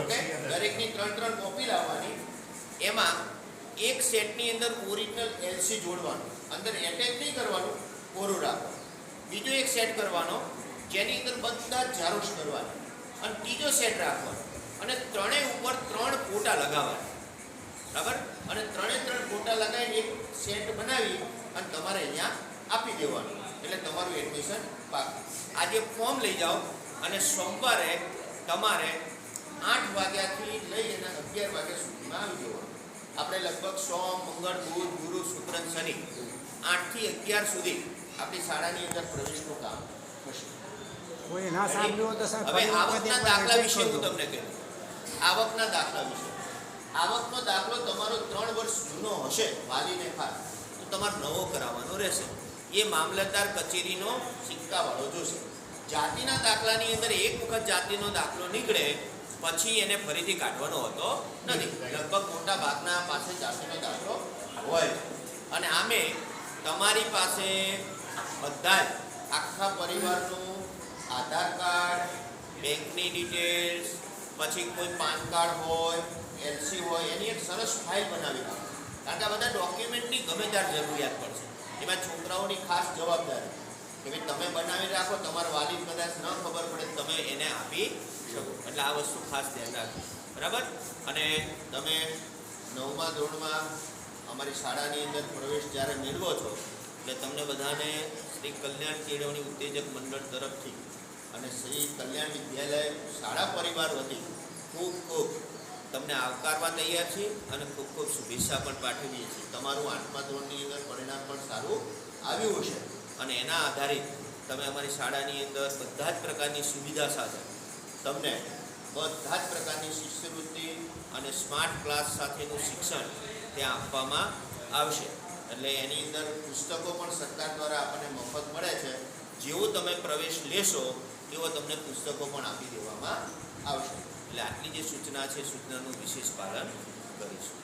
Okay? દરેકની ત્રણ ત્રણ કોપી લાવવાની. એમાં એક સેટની અંદર ઓરિજિનલ એલસી જોડવાનું. અંદર એટેચ નહીં કરવાનું, કોરું રાખવાનું. બીજો એક સેટ કરવાનો, જેની અંદર બધા ઝારોક્ષ કરવાની. અને ત્રીજો સેટ રાખવાનો. અને ત્રણેય ઉપર ત્રણ ફોટા લગાવવાના. બરાબર? અને ત્રણે ત્રણ ફોટા લગાવીને એક સેટ બનાવી અને તમારે અહીંયા આપી દેવાનું. એટલે તમારું એડમિશન પાક આજે ફોર્મ લઈ જાઓ અને સોમવારે તમારે આઠ વાગ્યાથી લઈ અને અગિયાર વાગ્યા સુધીમાં આવી જવાનું. આપણે લગભગ સોમ મંગળ બુધ ગુરુ શુક્ર શનિ આઠથી અગિયાર સુધી આપણી શાળાની અંદર પ્રવેશનું કામ થશે. કોઈ ના સાંભળ્યું તો સાહેબ હવે આવકના દાખલા વિશે હું. તમને કહું. આવકના દાખલા વિશે. આવકનો દાખલો તમારો ત્રણ વર્ષ જૂનો હશે વાલીને ખાસ. તો તમારે નવો કરાવવાનો રહેશે. એ મામલતદાર કચેરીનો સિક્કાવાળો જોશે. જાતિના દાખલાની અંદર એક વખત જાતિનો દાખલો નીકળે પછી એને ફરીથી કાઢવાનો હોતો નથી. લગભગ મોટા ભાગના પાસે જાતિનો દાખલો હોય. અને આમે તમારી પાસે બધા જ આખા પરિવારનું આધાર કાર્ડ, બેંકની ડિટેલ્સ, પછી કોઈ પાન કાર્ડ હોય એલસી હોય, એની એક સરસ ફાઇલ બનાવી રાખો કારણ કે આ બધા ડોક્યુમેન્ટની ગમે ત્યારે જરૂરિયાત પડશે એમાં છોકરાઓની ખાસ જવાબદારી. કે ભાઈ તમે બનાવી રાખો, તમારા વાલી કદાચ ન ખબર પડે તમે એને આપી શકો એટલે આ વસ્તુ ખાસ ધ્યાન રાખજો. બરાબર? અને તમે નવમા ધોરણમાં અમારી શાળાની અંદર પ્રવેશ જ્યારે મેળવો છો, એટલે તમને બધાને શ્રી કલ્યાણ કેળવણી ઉત્તેજક મંડળ તરફથી અને શ્રી કલ્યાણ વિદ્યાલય શાળા પરિવાર વતી ખૂબ ખૂબ તમને આવકારવા તૈયાર છીએ અને ખૂબ ખૂબ શુભેચ્છા પણ પાઠવીએ છીએ. તમારું આઠમા ધોરણની અંદર પરિણામ પણ સારું આવ્યું હશે. અને એના આધારિત તમે અમારી શાળાની અંદર બધા જ પ્રકારની સુવિધા સાથે તમને બધા જ પ્રકારની શિષ્યવૃત્તિ અને સ્માર્ટ ક્લાસ સાથેનું શિક્ષણ ત્યાં આપવામાં આવશે. એટલે એની અંદર પુસ્તકો પણ સરકાર દ્વારા આપણને મફત મળે છે. જેવો તમે પ્રવેશ લેશો, તેવો તમને પુસ્તકો પણ આપી દેવામાં આવશે. એટલે આટલી જે સૂચના છે, સૂચનાનું વિશેષ પાલન કરીશું.